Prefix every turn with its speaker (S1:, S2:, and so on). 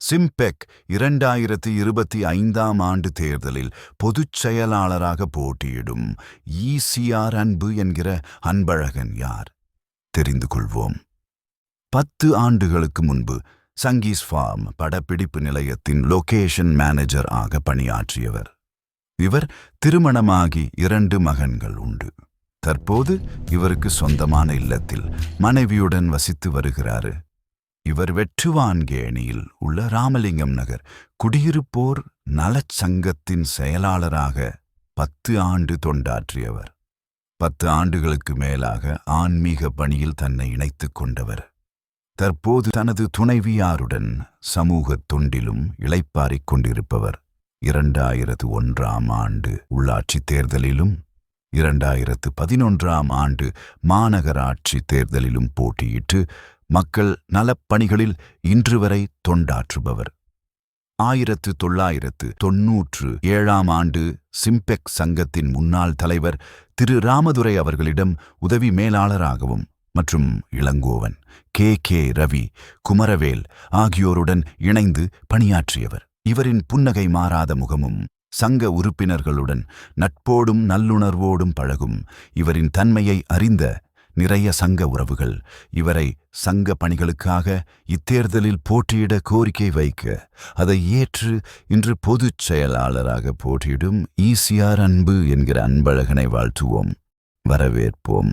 S1: சிம்பெக் இரண்டாயிரத்தி இருபத்தி ஐந்தாம் ஆண்டு தேர்தலில் பொதுச் செயலாளராக போட்டியிடும் ஈசிஆர் அன்பு என்கிற அன்பழகன் யார்? தெரிந்து கொள்வோம். பத்து ஆண்டுகளுக்கு முன்பு சங்கீஸ் ஃபார்ம் படப்பிடிப்பு நிலையத்தின் லொகேஷன் மேனேஜர் ஆக பணியாற்றியவர். இவர் திருமணமாகி இரண்டு மகன்கள் உண்டு. தற்போது இவருக்கு சொந்தமான இல்லத்தில் மனைவியுடன் வசித்து வருகிறாரு. இவர் வெற்றுவான்கேணியில் உள்ள ராமலிங்கம் நகர். குடியிருப்போர் நலச் சங்கத்தின் செயலாளராக பத்து ஆண்டு தொண்டாற்றியவர். பத்து ஆண்டுகளுக்கு மேலாக ஆன்மீக பணியில் தன்னை இணைத்துக் கொண்டவர். தற்போது தனது துணைவியாருடன் சமூக தொண்டிலும் இளைப்பாறிக் கொண்டிருப்பவர். இரண்டாயிரத்து ஒன்றாம் ஆண்டு உள்ளாட்சித் தேர்தலிலும் இரண்டாயிரத்து பதினொன்றாம் ஆண்டு மாநகராட்சி தேர்தலிலும் போட்டியிட்டு மக்கள் நலப்பணிகளில் இன்று வரை தொண்டாற்றுபவர். ஆயிரத்து தொள்ளாயிரத்து தொன்னூற்று ஏழாம் ஆண்டு சிம்பெக் சங்கத்தின் முன்னாள் தலைவர் திரு ராமதுரை அவர்களிடம் உதவி மேலாளராகவும் மற்றும் இளங்கோவன் கே. கே. ரவி குமரவேல் ஆகியோருடன் இணைந்து பணியாற்றியவர். இவரின் புன்னகை மாறாத முகமும் சங்க உறுப்பினர்களுடன் நட்போடும் நல்லுணர்வோடும் பழகும் இவரின் தன்மையை அறிந்த நிறைய சங்க உறவுகள் இவரை சங்க பணிகளுக்காக இத்தேர்தலில் போட்டியிட கோரிக்கை வைக்க அதை ஏற்று இன்று பொதுச் செயலாளராக போட்டியிடும் ஈசிஆர் அன்பு என்கிற அன்பழகனை வாழ்த்துவோம் வரவேற்போம்.